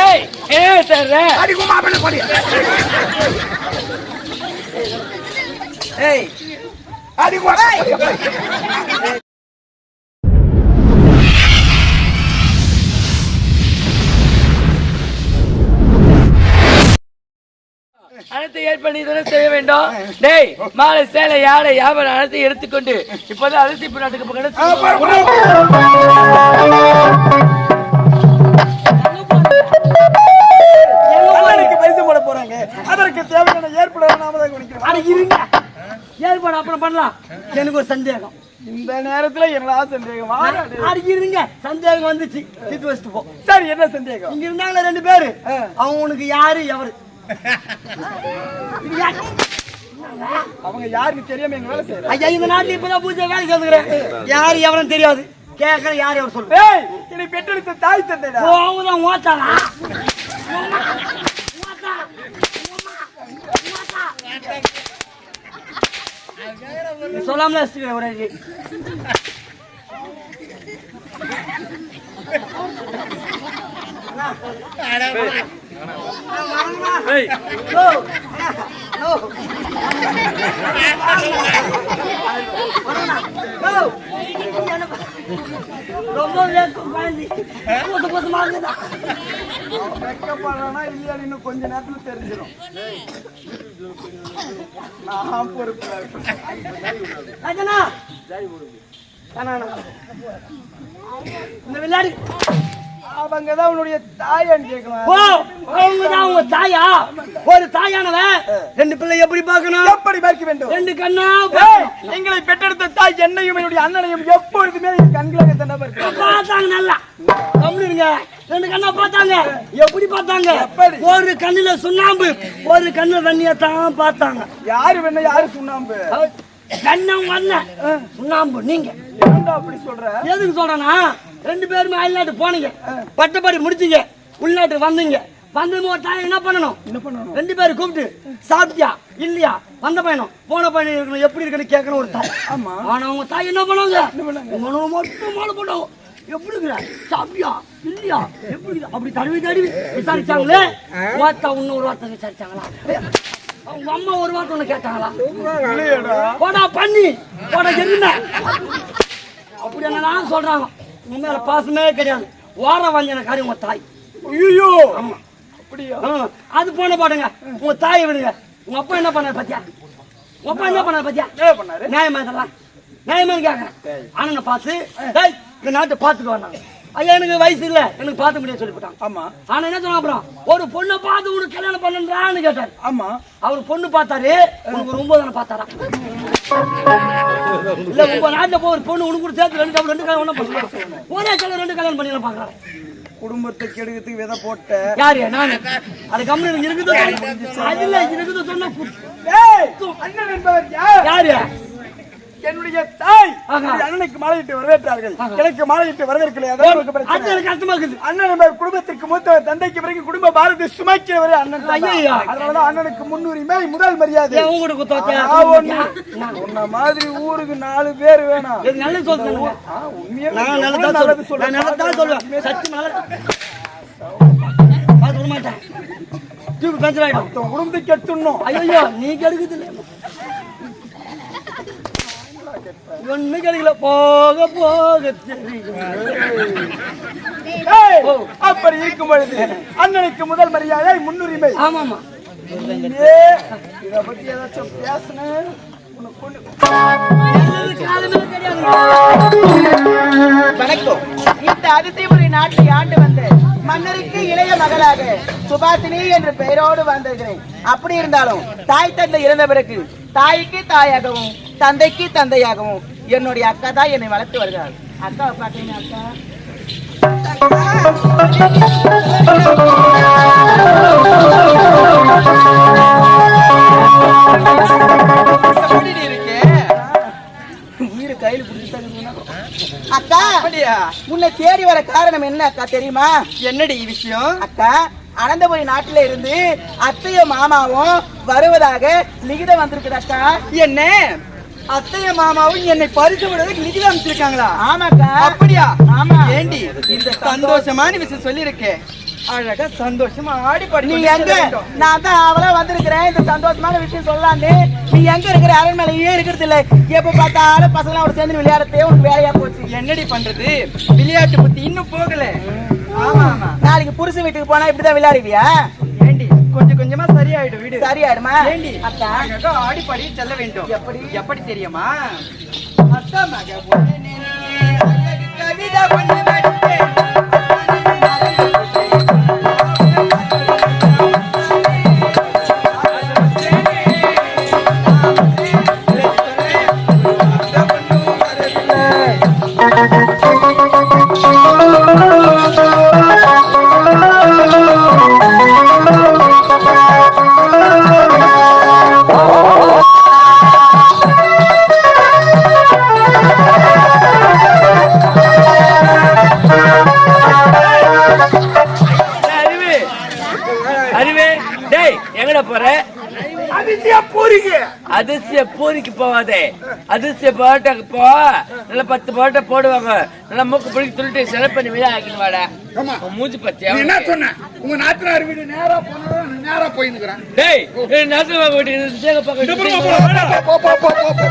ஏய் ஏ தர்ற அடி ஏய் குமா அனைத்து ஏற்பாடு செய்ய வேண்டும். டேய் மாலை சேலை யானை யாவன் அனைத்தையும் எடுத்துக்கொண்டு இப்போதான் அரிசி நாட்டுக்கு ஏற்பாடு நாம தான் குடிக்கிறோம் அட இருங்க. ஏற்பாடு அப்புறம் பண்ணலாம். எனக்கு ஒரு சந்தேகம். இந்த நேரத்துல என்னடா சந்தேகம். அட இருங்க. சந்தேகம் வந்துச்சு. தீர்த்து வச்சுட்டு போ. சரி என்ன சந்தேகம்? இங்க இருந்தாங்களே ரெண்டு பேரு. அவங்க உனக்கு யாரு எவரு? அவங்க யாருன்னு தெரியாம எங்க வேலை செய்யறாங்க? ஐயா இந்த நாட்டுல இப்பதான் பூஜை வேலை சேர்ந்துக்கிறேன் யாரு எவரும் தெரியாது. கேட்கற யாரு எவர் சொல்லு. என்னை பெற்றெடுத்த தாய் தந்தைடா. அவங்க தான் ஓட்டாளா சொல்லாமல ஒரே ரொம்ப? வெக்கப்படுறானா இல்லையா இன்னும் கொஞ்ச நேரத்துல தெரிஞ்சிடும் நான் பொறுப்பு. இந்த விளையாடி அவங்க தான் உன்னுடைய தாயான்னு கேட்கலாம். ஓ அவங்கதான் உங்க தாயா? ஒரு தாயானவ? ரெண்டு பிள்ளை எப்படி பார்க்கணும்? எப்படி பார்க்க வேண்டும்? ரெண்டு கண்ணா. எங்களை பெற்றெடுத்த தாய் என்னையும் என்னுடைய அண்ணனையும் எப்பொழுதுமே கண்களாக பார்க்கிறார் பார்த்தாங்க நல்லா. ரெண்டு கண்ணா பார்த்தாங்க. எப்படி பார்த்தாங்க? ஒரு கண்ணுல சுண்ணாம்பு ஒரு கண்ணுல தண்ணியை தான் பார்த்தாங்க. யாரு வேணா யாரு சுண்ணாம்பு? கண்ணம் அண்ணன் சுண்ணாம்பு நீங்க. அப்படி சொல்ற? எதுக்கு சொல்றேன்னா ரெண்டு பேருமே அயல்நாட்டு போனீங்க. பட்டப்படி முடிச்சீங்க. உள்நாட்டு வந்தீங்க. வந்து ஒரு தாய் என்ன பண்ணணும்? என்ன பண்ணணும்? ரெண்டு பேரும் கூப்பிட்டு சாப்பிட்டியா? இல்லையா? வந்த பையனும் போன பையன் இருக்கணும். எப்படி இருக்குன்னு கேட்கணும் ஒரு தாய். ஆமா. ஆனா உங்க தாய் என்ன? உங்க மனு மட்டும் மாலை போட்டாங்க. எப்படி இருக்கிற? சாப்பிட்டியா? இல்லையா? எப்படி? அப்படி தடவி தடவி விசாரிச்சாங்களே. வார்த்தை இன்னொரு வார்த்தை விசாரிச்சாங்களா? அவங்க அம்மா ஒரு வார்த்தை ஒண்ணு கேட்டாங்களா? போடா பண்ணி. போடா என்ன? அப்படி என்னதான் சொல்றாங்க. உன் மேல பாசமே கிடையாது. வார வாங்கின காரியம் உங்க தாய். ஐயோ அப்படியா? ஆ, அது போன பாடுங்க உங்க தாயை விடுங்க. உங்க அப்பா என்ன பண்ணாரு பாத்தியா? உங்க அப்பா என்ன பண்ணாரு பாத்தியா? என்ன பண்ணாரு? நியாயமா இதெல்லாம்? நியாயமா கேக்குறேன். அண்ணனை பார்த்து டேய் இந்த நாட்டை பார்த்துட்டு வந்தாங்க. ஐயா எனக்கு வயசு இல்ல. எனக்கு பார்த்து முடியாது சொல்லிவிட்டாங்க ஆமா. ஆனா என்ன சொன்னா அப்புறம்? ஒரு பொண்ணை பார்த்து உனக்கு கல்யாணம் பண்ணுன்றான்னு கேட்டாரு. ஆமா. அவர் பொண்ணு பார்த்தாரு. உனக்கு ஒரு ஒன்பது தானே பார்த்தாரா? இல்ல உங்க நாட்டுல போய் ஒரு பொண்ணு உனக்கு கூட சேர்த்து ரெண்டு ரெண்டு கல்யாணம் பண்ணுவாங்க ஒரே கல்யாணம் ரெண்டு கல்யாணம் பண்ணி பாக்குறாங்க குடும்பத்தை கெடுக்கிறதுக்கு விதை போட்ட யாரு? நானு. அது கம்மி இருக்குது அது இல்ல இருக்குது சொன்னா அண்ணன் என்பவர் யாரு? என்னுடைய தாய் அண்ணனுக்கு மாலையிட்டு வரவேற்றார்கள். எனக்கு மாலையிட்டு வரவேற்கலை. அதான் உங்களுக்கு அது பிரச்சனை. எனக்கு கஷ்டமா இருக்குது அண்ணன் குடும்பத்திற்கு மூத்தவர் தந்தைக்கு பிறகு குடும்ப பாரதி சுமைக்கிறவரே அண்ணன். அதனாலதான் அண்ணனுக்கு முன்னுரிமை முதல் மரியாதை. உன்ன மாதிரி ஊருக்கு நாலு பேர் வேணும். நல்லது சொல்லுவேன் நான் நல்லதா சொல்லுவேன் சத்தி நல்லது பார்த்து விட மாட்டேன் தூக்கு பெஞ்சல் ஆயிடும் மத்தவன் குடும்பத்துக்கு எடுத்துடணும் ஐயோ நீ கெடுக்குது இல்ல ஒண்ணு கிடைக்கல போக போக தெரியும். ஏய், அப்படி இருக்கும் பொழுது அண்ணனுக்கு முதல் மரியாதை முன்னுரிமை. ஆமாமா இத பத்தி ஏதாச்சும் பேசுனேன் வணக்கம். இந்த அதிசயபுரி நாட்டை ஆண்டு வந்த மன்னருக்கு இளைய மகளாக சுபாசினி என்ற பெயரோடு வந்திருக்கிறேன். அப்படி இருந்தாலும் தாய் தந்தை இறந்த பிறகு தாய்க்கு தாயாகவும் தந்தைக்கு தந்தையாகவும் என்னுடைய அக்கா தான் என்னை வளர்த்து வருகிறார் அக்கா பாத்தீங்க அக்கா. அக்கா அப்படியா? உன்னை தேடி வர காரணம் என்ன அக்கா தெரியுமா? என்னடி விஷயம்? அக்கா அனந்தபுரி நாட்டில இருந்து அத்தையும் மாமாவும் வருவதாக லிகிதம் வந்திருக்குது அக்கா. என்ன? அத்தைய மாமாவும் என்னை பரிசு விடுறதுக்கு நிதி அமைச்சிருக்காங்களா ஆமாக்கா. அப்படியா? ஆமா. ஏண்டி இந்த சந்தோஷமான விஷயம் சொல்லியிருக்கேன் அழகா சந்தோஷமா ஆடி பாடி நீ எங்க. நான் தான் அவளா வந்திருக்கிறேன். இந்த சந்தோஷமான விஷயம் சொல்லலான்னு நீ எங்க இருக்கிற? அரண்மனையே இருக்கிறது இல்ல. எப்ப பார்த்தாலும் பசங்க அவட சேர்ந்து விளையாடத்தே உனக்கு வேலையா போச்சு. என்னடி பண்றது? விளையாட்டு புத்தி இன்னும் போகல. ஆமா ஆமா. நாளைக்கு புருஷ வீட்டுக்கு போனா இப்படிதான் விளையாடுவியா? சரியாயிடும் வீடு. சரியாயிடுமா? ஏண்டி? ஆடி பாடி செல்ல வேண்டும். எப்படி? எப்படி தெரியுமா? அத்தா மக கவிதை ஒண்ணு அறிவு டேய் எங்கடா போற? அதிசய பூரிக்கு. அதிசய பூரிக்கு போவாதே அதிசய பரோட்டாக்கு போ. நல்லா பத்து பரோட்டா போடுவாங்க. நல்லா மூக்கு பிடிக்க துள்ளிட்டு செலவு பண்ணி வெளியே வாடா. உன் மூஞ்சி பத்தியா நீ என்ன சொன்ன? உங்க நாத்தனார் வீடு நேரா போனா நேரா போயிருக்கிறேன். டேய் நாட்டு வாங்க வீட்டுக்கு சேக பார்க்க போ போ போ போ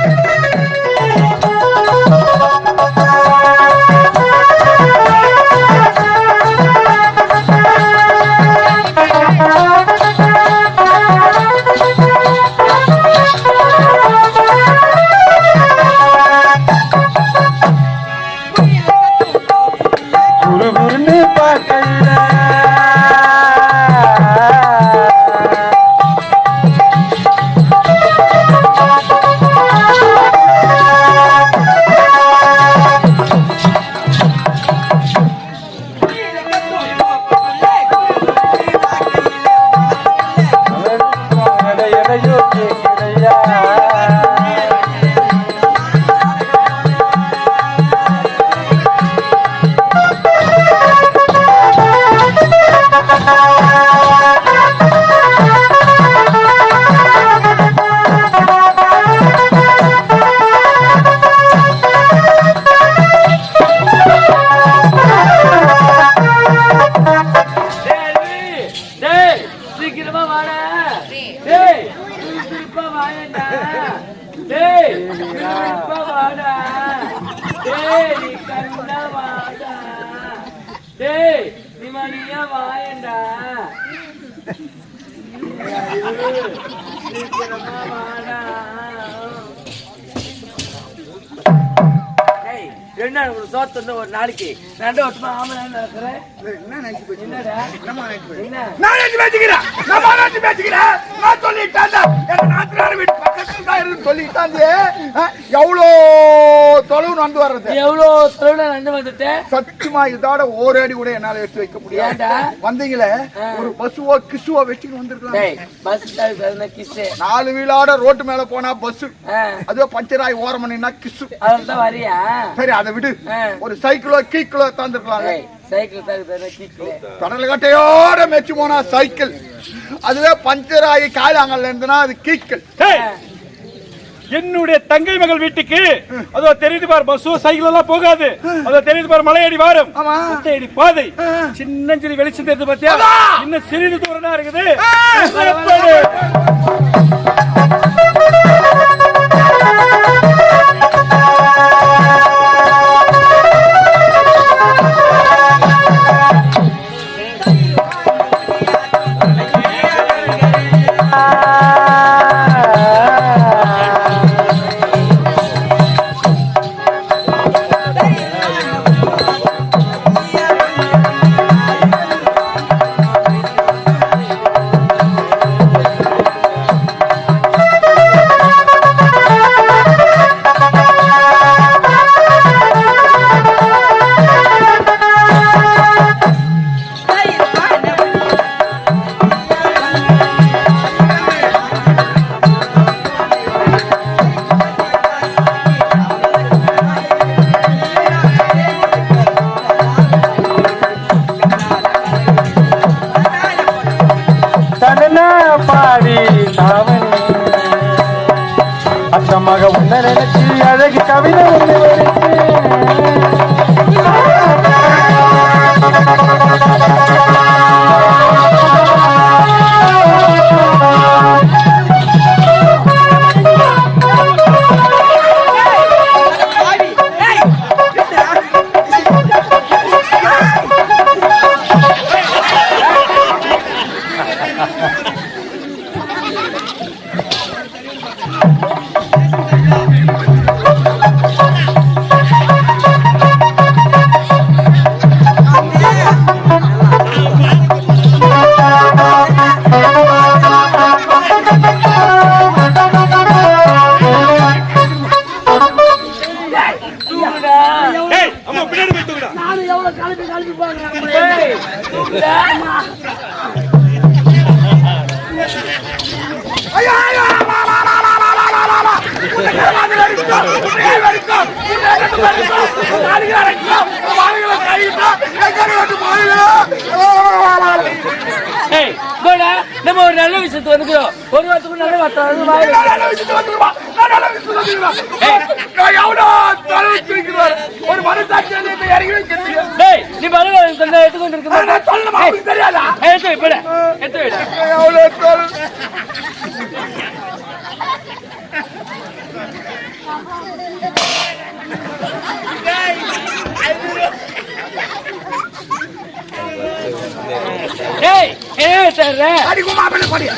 சீக்கிரமா வாடா. டேய் சுறுசுறுப்பா வாடா டேய் சுறுசுறுப்பா வாடா. டேய் நீ கண்ணா வாடா. டேய் நீ மணியா வாயண்டா. சீக்கிரமா வாடா. என்ன ஒரு சோத்து வந்து ஒரு நாளைக்கு. ரெண்டு வருஷமா நடக்கிறேன் என்ன நினைச்சு போச்சு? என்னடா? பேசிக்கிறேன் நான் நினைச்சு பேசிக்கிறேன். நான் சொல்லிட்டாங்க எங்க நாத்தனார் வீட்டு பக்கத்துல தான் இருந்து சொல்லிட்டாங்க எவ்வளோ தொலைவு நடந்து வர்றது? எவ்வளோ தொழில நடந்து வந்துட்டேன் சத்தியமா இதோட ஒரு அடி கூட என்னால எடுத்து வைக்க முடியாது? வந்தீங்களே? ஒரு பசுவோ கிசுவோ வச்சுட்டு வந்திருக்கலாம். பஸ் நாலு வீலோட ரோட்டு மேல போனா பஸ் அதுவே பஞ்சராய் ஓரம் பண்ணினா கிசு அதில் தான் வரியா? சரி அதை விடு. ஒரு சைக்கிளோ கீக்கிளோ தந்துருக்கலாம் கடல் கட்டையோட மெச்சு போனா சைக்கிள். அதுவே பஞ்சர் ஆகி காலாங்கல்ல இருந்துனா அது கீக்கல் என்னுடைய தங்கை மகள் வீட்டுக்கு அதோ தெரியுது பார் பஸ் சைக்கிள் எல்லாம் போகாது. அதோ தெரியுது பார் மலையடி வாரம். ஆமா. முட்டையடி பாதை. சின்னஞ்சிறு வெளிச்சம் பாத்தியா? அதான். இன்னும் சிறிது தூரம் இருக்குது. மக உன்ன நினைச்சு அழகு கவிதை ஒரு மனசாட்சி நீ பதில் சொன்ன ஏய் ஏ அடி குமா பண்ண படியா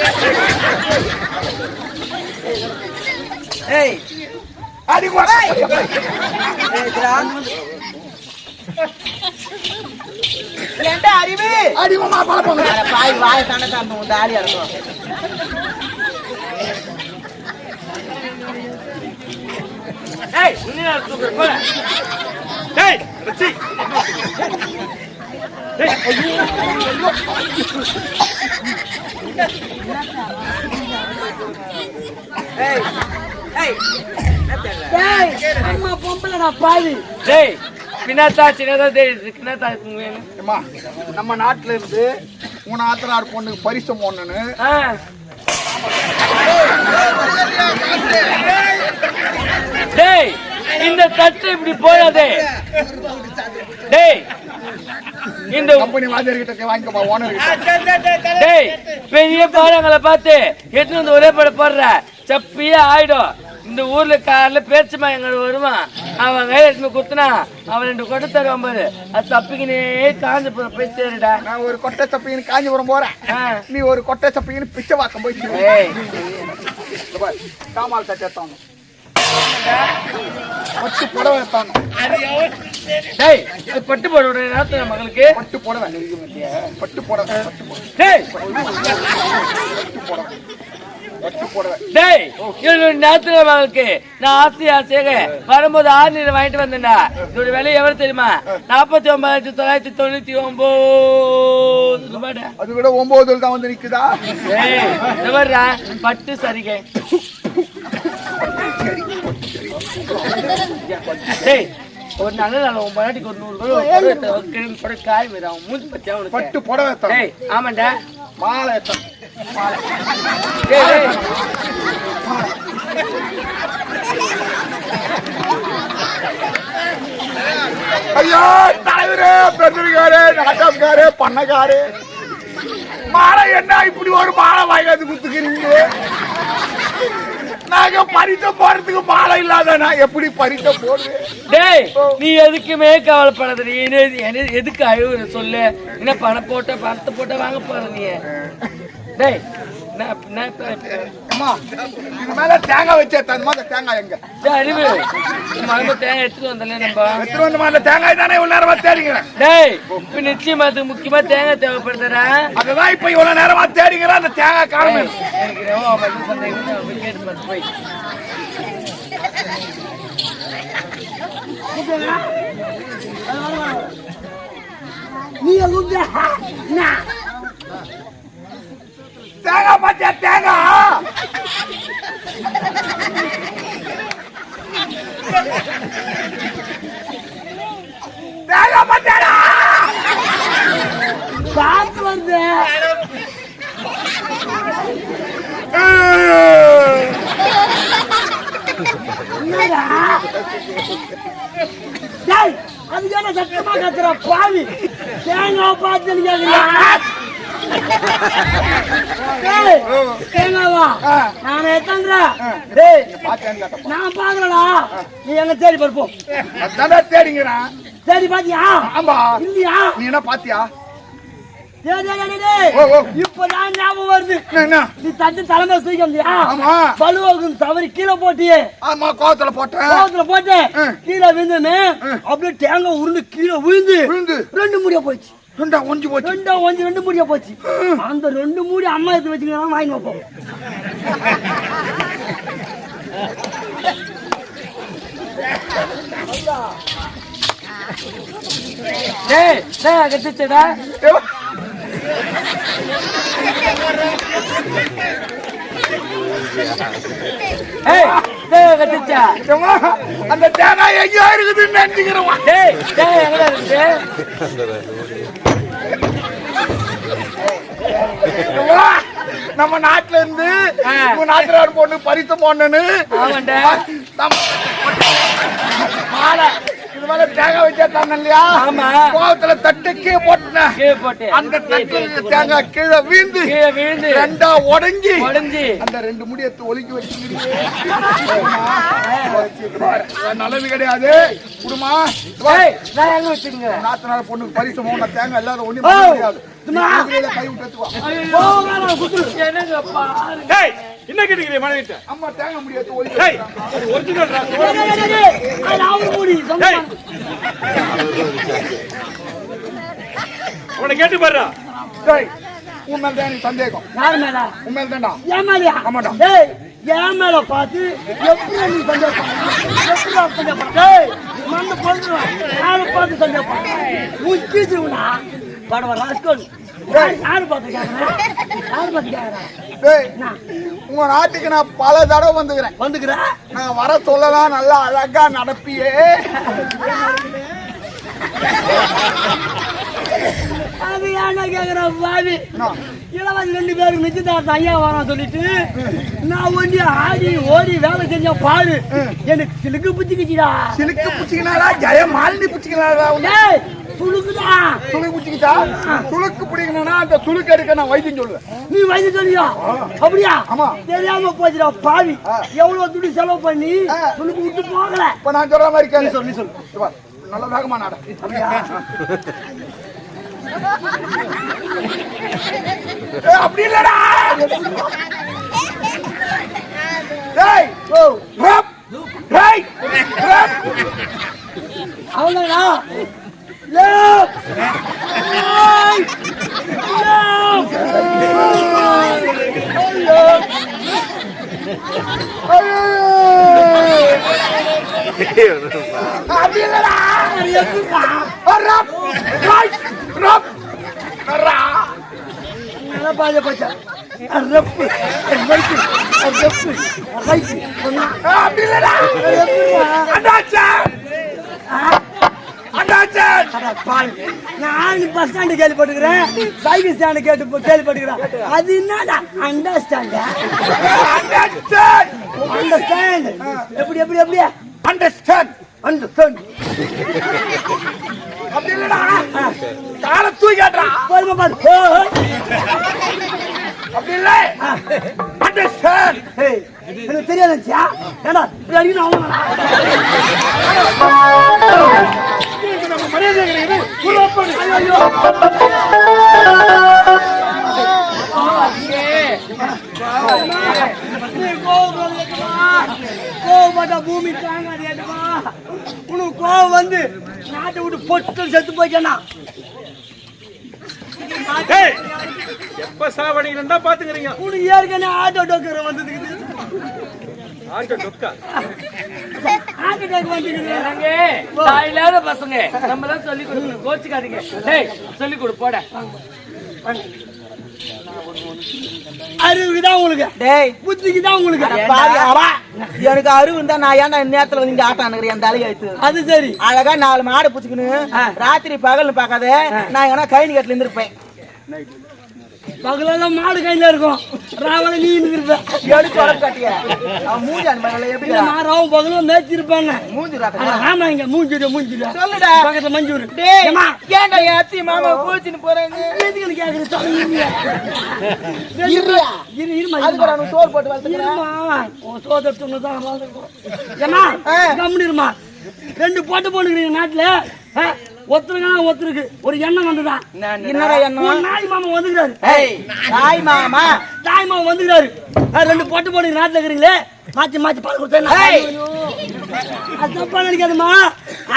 ஏண்டா அறிவு அடிமமா பாப்போம் பாய் வாய் தானே தான் உன் தாலியா இருக்கும் ஏய் உன்னியா தூக்கு போற ஏய் வெச்சி ஏய் ஐயோ ஐயோ ஏய் ஏய் டேய் அம்மா பொம்பளைடா பாவி டேய் பின்னாத்தா சின்னதா தெரியுது பின்னாத்தா அம்மா, நம்ம நாட்டுல இருந்து உன் ஆத்தனார் பொண்ணுக்கு பரிசு ஒண்ணுன்னு ஆ. டேய் இந்த தட்டு இப்படி போடாதே டேய் இந்த கம்பெனி வாத்தியார் கிட்ட வாங்கிக்கப்பா ஓனர் கிட்ட. டேய் பெரிய பாடங்களை பார்த்து எட்டு வந்து ஒரே படம் போடுற. சப்பியே ஆயிடும். இந்த ஊர்ல காலைல பேச்சு எங்க வருவான் அவன் கையில எடுத்து குத்துனா அவன் ரெண்டு கொட்டை தருவான் பாரு. அது தப்பிக்கினே காஞ்ச போற போய் சேருடா. நான் ஒரு கொட்டை சப்பையின்னு காஞ்சிபுரம் போறேன். நீ ஒரு கொட்டை சப்பையின்னு பிச்சை வாக்கம் போயிட்டு ஏய். காமால் எடுத்தாங்க பட்டு புடவை அது பட்டு போட விடுற நேரத்துல மகளுக்கு? பட்டு புடவை? பட்டு புடவை பட்டு புடவை. டேய் புடவை புடவை இவனோட நேரத்துல மகளுக்கு நான் ஆசை ஆசையாக வரும்போது ஆறு வாங்கிட்டு வந்தேன்டா. இதோட விலை எவ்வளவு தெரியுமா? நாற்பத்தி ஒன்பதாயிரத்தி தொள்ளாயிரத்தி தொண்ணூத்தி ஒன்பது ரூபாடா அது கூட ஒன்பதுல தான் வந்து நிக்குதா? வர்றா பட்டு சரிகை. டேய் ஒரு நல்ல நாள் உன் பாட்டிக்கு ஒரு நூறு ரூபாய் கிளம்பி போட காய் அவன் மூஞ்சி உனக்கு? பட்டு புடவை ஆமாண்டா. மாலை எடுத்தாங்க மாலை டேய் டேய் ஐயோ தலைவரே பெருந்துருக்காரு நாட்டம்காரு பண்ணக்காரு. மாலை என்ன? இப்படி ஒரு மாலை வாங்காது குத்துக்கிறீங்க நாங்க பறித்த போறதுக்கு மாலை இல்லாத நான் எப்படி பறித்த போடுவேன்? டேய் நீ எதுக்குமே கவலைப்படாத. நீ என்ன- எதுக்கு அழுவுற? சொல்லு. என்ன பணம் போட்ட பணத்தை போட்ட வாங்க போற நீ. டேய் தேங்காய் வச்சு தேங்காய் எங்க? தேங்காய் எடுத்துட்டு வந்தல நம்ம எடுத்துட்டு வந்த தேங்காய் தானே இவ்வளவு நேரமா தேடிங்கிறேன் டேய் இப்ப நிச்சயமா அது முக்கியமா தேங்காய் தேவைப்படுதுடா. அதுதான் இப்ப இவ்வளவு நேரமா தேடிங்கிறேன் அந்த தேங்காய் காரணம் போய் தேங்காய் பச்சை தேங்காய்? தேங்காய் பாத்தியாடா? காத்து வருது. அது என்ன சத்தமா கத்துற? பாவி. தேங்காய் பார்த்து கேக்குறியா? நானே தந்துறேன் நான் பாக்குறடா நீ எங்க தேடி பருப்போம் தேடிங்கிறான் தேடி பாத்தியா? ஆமா. இல்லையா? நீ என்ன பாத்தியா? இப்பதான் ஞாபகம் வருது. நீ தட்டு தலைமை தூக்கியா பலுவாக்கு தவறி கீழே போட்டியே. ஆமா கோத்துல போட்டேன். கோத்துல போட்டேன். கீழே விழுந்தேன்னு அப்படியே தேங்க உருண்டு கீழே விழுந்து. ரெண்டு முடிய போயிடுச்சு. ரெண்டா ஒஞ்சி போச்சு. ரெண்டா கொஞ்சம் ரெண்டு மூடியா போச்சு. அந்த ரெண்டு மூடி அம்மா எடுத்து வச்சுக்கலாம் வாங்கி வைப்போம். டேய் டேய் கட்டிச்சடா ஏய் தேங்காய் கட்டிச்சா அந்த தேங்காய் எங்கேயோ இருக்குதுன்னு நினைச்சுக்கிறேன். டேய் தேங்காய் எங்கடா இருக்குது நம்ம நாட்டுல இருந்து. உங்க நாட்டுக்கார பொண்ணு ஆமாண்டா. நம்ம மாலை. இது மேல தேங்காய் வச்சா தானே இல்லையா? ஆமா. கோவத்துல தட்டு கீழே போட்டுனேன் கீழே போட்டு அந்த தேங்காய் கீழே வீழ்ந்து கீழே விழுந்து ரெண்டா உடைஞ்சி உடைஞ்சு அந்த ரெண்டு முடியத்து ஒலிக்கி வச்சுக்கிறீங்க நல்லது கிடையாது குடுமா ஏய் நான் எங்க வச்சுங்க நாத்தனார பொண்ணுக்கு பரிசு மூணு தேங்காய் இல்லாத ஒண்ணு. இதுல கை விட்டு என்ன கேட்டுக்கிறீங்க மனைவிட்ட அம்மா தேங்காய் முடியாது டேய் ஒரிஜினல் அவனை கேட்டு பாருடா. டேய் உன் மேல தான் எனக்கு சந்தேகம். யார் மேல உன் மேல தான்டா. என் மேலயா? ஆமாடா. டேய் என் மேல பார்த்து எப்படி நீ சந்தேகம் எப்படி சந்தேகம் டேய் மண்ணு போடுறேன் யாரை பார்த்து சந்தேகம் முக்கியச்சுடா படவ ராஸ்கோல் யாரு பார்த்து கேக்குறேன் யாரு பார்த்து கேக்குறேன் டேய் உங்க நாட்டுக்கு நான் பல தடவை வந்துக்கிறேன். வந்துக்கிறேன் நான் வர சொல்லலாம் நல்லா அழகா நடப்பியே. அது ஏன்னா கேக்குறேன் பாவி? இளவாதி ரெண்டு பேருக்கு நிச்சயதார்த்தம் ஐயா வரான் சொல்லிட்டு நான் ஒண்டி ஆடி ஓடி வேலை செஞ்சேன் பாரு. எனக்கு சிலுக்கு பிடிச்சிக்கிச்சுடா சிலுக்கு பிடிச்சிக்கினாரா ஜெய மாலினி பிடிச்சிக்கினாரா டேய் சுளுக்குதா துளுக்கு பிடிச்சிக்கிட்டா துளுக்கு பிடிக்கணும்னா அந்த துளுக்கு எடுக்க நான் வைத்தியம் சொல்லுவேன். நீ வயசு சொல்லியா? அப்படியா? ஆமா. தெரியாம போச்சுடா பாவி. எவ்வளவு துணி செலவு பண்ணி ஆ. துணிக்கு விட்டு போகல. இப்ப நான் சொல்ற மாதிரி சொல்லி சொல்லு. நல்ல வேகமா நட. அப்படி இல்லடா. டேய் ஓ ரப் டேய் ரப். அவ்வளோடா லேப் ஏய்! அப்படி இல்லடா. ரப். ரைட் ரப் ரா நல்லா பாஜ போச்சா ரப்பு ரைட்டு ரப்பு ரைட்டு அப்படி இல்லடா. அண்டாச்சா அண்டாச்சா பாரு. நான் பஸ் ஸ்டாண்டு கேள்விப்பட்டுக்கிறேன் சைக்கிள் ஸ்டாண்டு கேட்டு கேள்விப்பட்டுக்கிறேன் அது என்னடா? அண்டர்ஸ்டாண்ட் அண்டாச்சா அண்டர்ஸ்டாண்ட் எப்படி எப்படி எப்படி? அண்டர்ஸ்டாண்ட் அண்டர்ஸ்டாண்ட் அப்படி இல்லடா காலை தூக்கிடுறா போதுமா பாரு ஓ, ஓ. அப்படி இல்ல அண்டர்ஸ்டாண்ட் எனக்கு தெரியாதுச்சியா ஏடா இப்படி அடிக்கணும் அவங்களா நம்ம மரியாதை கிடையாது புறப்படு ஐயோ நீ கோவப்படாதேப்பா. கோவப்பட்டா பூமி. உனக்கு கோவம் வந்து நாட்டை விட்டு பொட்டு செத்து போய்க்கண்ணா டேய் எப்ப சாவடிக்கிறா பாத்துக்கிறீங்க? உனக்கு ஏற்கனவே ஆட்டோ டோக்கர் வந்ததுக்குது ஆட்டோ டொக்கா ஆட்டோ டோக்கர் வந்துக்குது என்னங்க தாய் இல்லாத பசங்க. நம்ம தான் சொல்லி கொடுக்கணும். கோச்சுக்காதீங்க. டேய் சொல்லி கொடு போட. அறிவுக்கு தான் உங்களுக்கு. டேய். புத்திக்கு தான் உங்களுக்கு பாவி அவா. எனக்கு அருவு இருந்தா நான் ஏன்டா நேரத்துல வந்து இங்க ஆட்டம் அனுக்கிறேன் என் தலையெழுத்து அது சரி. அழகா நாலு மாடு புடிச்சுக்கணும் ராத்திரி பகல்னு பார்க்காத நான் எங்கன்னா கைனி கட்டில இருந்திருப்பேன். பகலெல்லாம் மாடு கையில இருக்கும் ராவண நீ இருப்ப எடுத்து வளர்த்து கட்டிய அவன் மூஞ்சி அனுப்பல எப்படி மாறாவும் பகலும் மேய்ச்சிருப்பாங்க மூஞ்சி அட, ராக்கா ஆமா இங்க மூஞ்சிடு மூஞ்சிடு சொல்லுடா பக்கத்துல மஞ்சூர் டேய் ஏன்டா என் அத்தி மாமா குளிச்சுன்னு போறாங்க எதுக்கு கேக்குற? சொல்லு, இருயா. இருயா. இரு, இருமா, அதுக்கு. நான் சோறு போட்டு வளர்த்துக்கிறேன் இருமா. உன் சோதரத்துன்னு தான் வாழ்ந்துருக்கோம். ஏம்மா, ஆ. கம்முனு இருமா. ரெண்டு போட்டு போட்டுக்கிறீங்க நாட்டுல ஆ, ஒருத்தருக்கா ஒருத்தருக்கு. ஒரு எண்ணம் வந்துதா? என்னடா எண்ணம்? நாய் மாமா வந்துக்கிறாரு. தாய் மாமா. தாய் மாமா வந்துக்கிறாரு. ரெண்டு போட்டு போடுங்க நாட்டுல இருக்கிறீங்களே? மாத்தி மாத்தி பால் கொடுத்தா ஏய். அது தப்பா நினைக்காதம்மா.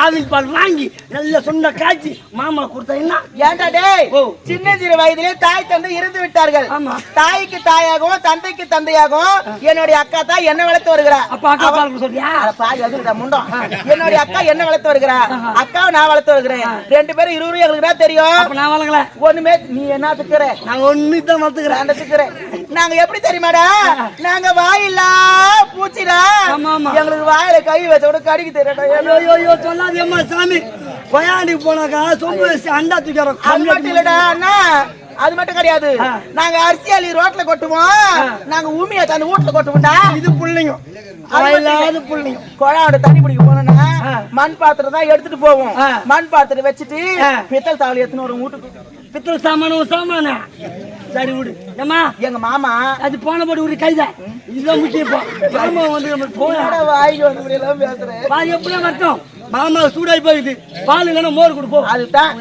ஆவின் பால் வாங்கி நல்ல சொன்ன காய்ச்சி மாமா கொடுத்தா என்ன? ஏன்டா டேய். சின்ன சிறு வயதிலே தாய் தந்தை இருந்து விட்டார்கள். தாய்க்கு தாயாகவும் தந்தைக்கு தந்தையாகவும் என்னுடைய அக்கா தான் என்ன வளர்த்து வருகிறா. அப்ப அக்கா பால் சொல்றியா? அட பாவி, அதுக்குடா முண்டம். என்னுடைய அக்கா என்ன வளர்த்து வருகிறா. அக்காவை நான் வளர்த்து வருகிறேன். ரெண்டு பேரும் இருவரும் எங்களுக்கு தான் தெரியும்? நான் வளர்க்கல. ஒண்ணுமே நீ என்ன திக்கிற நான் ஒண்ணு தான் வளர்த்துக்கிறேன் நாங்க எப்படி தெரியுமாடா? நாங்க வாயில்லா பூச்சிடா. எங்களுக்கு வாயில கை வச்ச கூட கடிக்கு தெரியடா ஐயோ சொல்லாதேம்மா சாமி. கொயாண்டிக்கு போனாக்கா சொம்பு வச்சு அண்டா தூக்கி வரோம் அது மட்டும் இல்லடா அண்ணா. அது மட்டும் கிடையாது. நாங்க அரிசி அள்ளி ரோட்ல கொட்டுவோம். நாங்க ஊமியா தண்ணி வீட்டுல கொட்டுவோம்டா. இது புள்ளைங்க. அது. புள்ளைங்க. குழாவோட தண்ணி பிடிக்க போனோம்னா. மண் பாத்திரம் தான் எடுத்துட்டு போவோம். மண் பாத்திரம் வச்சுட்டு. பித்தல் தாவலி எடுத்துன்னு ஒரு வீட்டுக்கு. பித்தளை சாமான ஒரு சாமான? சரி விடு. ஏம்மா? எங்க மாமா. அது போன போட்டு ஒரு கைத. இதுதான் முக்கியம் மாமா வந்து நம்ம என்னடா வாய்க்கு வந்து இப்படி எல்லாம் பேசுறேன் பால் எப்படியா வரட்டும் மாமா சூடாகி போயிடுது. பால் இல்லைன்னா மோர் கொடுப்போம் அதுதான்.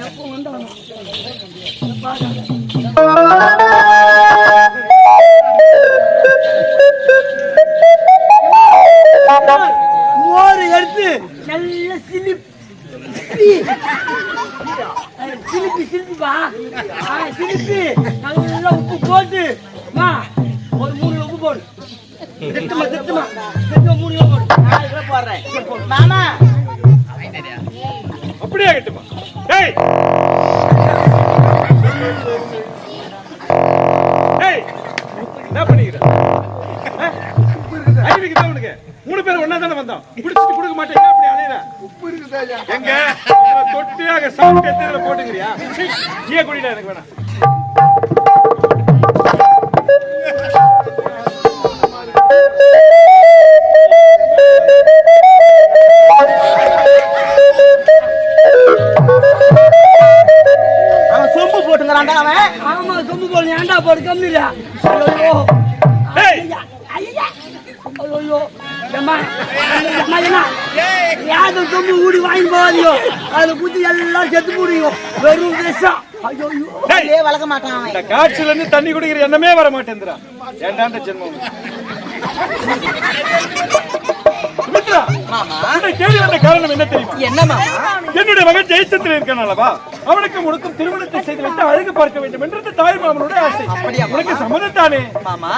மோர் எடுத்து நல்ல சிலிப்பி சிலிப்பி சிலிப்பிப்பா ஆ, சிலிப்பி நல்லா உப்பு போட்டு மா ஒரு மூணு கிலோ உப்பு போடு. திட்டுமா திட்டுமா. திட்டுமா மூணு கிலோ போடு. நான் இதுல போடுறேன். மாமா. அப்படியே கட்டுமா டேய் டேய் என்ன பண்ணிக்கிற? மூணு பேர் ஒண்ணா தானே வந்தோம். குடிச்சிட்டு கொடுக்க மாட்டேங்க அப்படி அலையிற? உப்பு இருக்குதா எங்க போட்டுக்கிறியா? சீ, நீயே குடிடா எனக்கு வேணாம். யாரும் சொம்பு ஊடி வாங்கி போவாதியோ அதுல குத்தி எல்லாம் செத்து போடுவீங்க. வெறும் விஷம். ஐயோ வளர்க்க மாட்டான் இந்த இருந்து தண்ணி குடிக்கிற எண்ணமே வர மாட்டேங்குதுடா. ஏண்டாண்ட ஜென்மம்? என்னுடைய மகன் ஜெயச்சந்திரன் இருக்கான் அல்லவா? அவனுக்கு உனக்கும் திருமணத்தை செய்து வைத்து அழகு பார்க்க வேண்டும் என்றது தாய் மாமனுடைய ஆசை. உனக்கு சம்மதத்தானே மாமா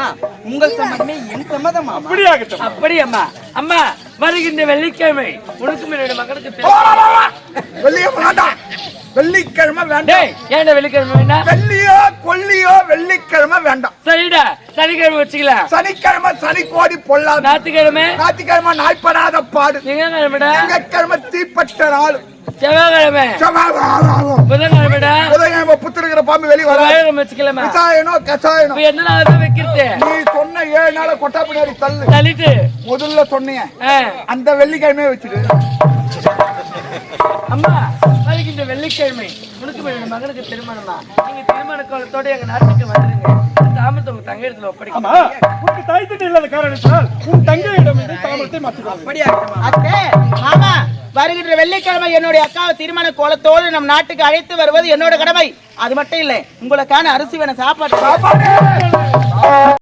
உங்கள் சம்மதமே என் சம்மதம் மாமா. அப்படியாகட்டும் அப்படி அம்மா அம்மா வருகின்ற வெள்ளிக்கிழமை. உனக்கும் என்னுடைய மகனுக்கு வேண்டாம். வெள்ளிக்கிழமை வேண்டாம். ஏன்டா வெள்ளிக்கிழமை வேணா வெள்ளியோ கொல்லியோ வெள்ளிக்கிழமை வேண்டாம். சரிடா சனிக்கிழமை வச்சுக்கலாம் சனிக்கிழமை சனி கோடி பொல்லாது ஞாயிற்றுக்கிழமை? ஞாயிற்றுக்கிழமை நாய்ப்படாத பாடு. திங்கக்கிழமைடா திங்கட்கிழமை தீப்பட்ட நாள். செவ்வாய்க்கிழமை. செவ்வாய் புதன்கிழமைடா. புதன்கிழமை புத்திருக்கிற பாம்பு வெளி வர வச்சுக்கலாமா கசாயனோ கசாயனோ என்ன நாள் வைக்கிறது? நீ சொன்ன ஏழு நாள கொட்டா பின்னாடி தள்ளு. தள்ளிட்டு. முதல்ல சொன்னீங்க அந்த வெள்ளிக்கிழமையே வச்சுடு. அம்மா. வருகின்ற வெள்ளிக்கிழமை என்னுடைய மகனுக்கு திருமணமா நீங்க திருமண கோலத்தோட எங்க நாட்டுக்கு வந்துருங்க. தாமத்தை உங்க தங்க இடத்துல உனக்கு தாய் இல்லாத காரணத்தினால் உன் தங்கையிடம் இருந்து தாமரத்தை மாற்றிக்கொள்ள அத்தே மாமா வருகின்ற வெள்ளிக்கிழமை என்னுடைய அக்காவை திருமண கோலத்தோடு நம் நாட்டுக்கு அழைத்து வருவது என்னோட கடமை. அது மட்டும் இல்லை உங்களுக்கான அரிசி வேணும் சாப்பாடு!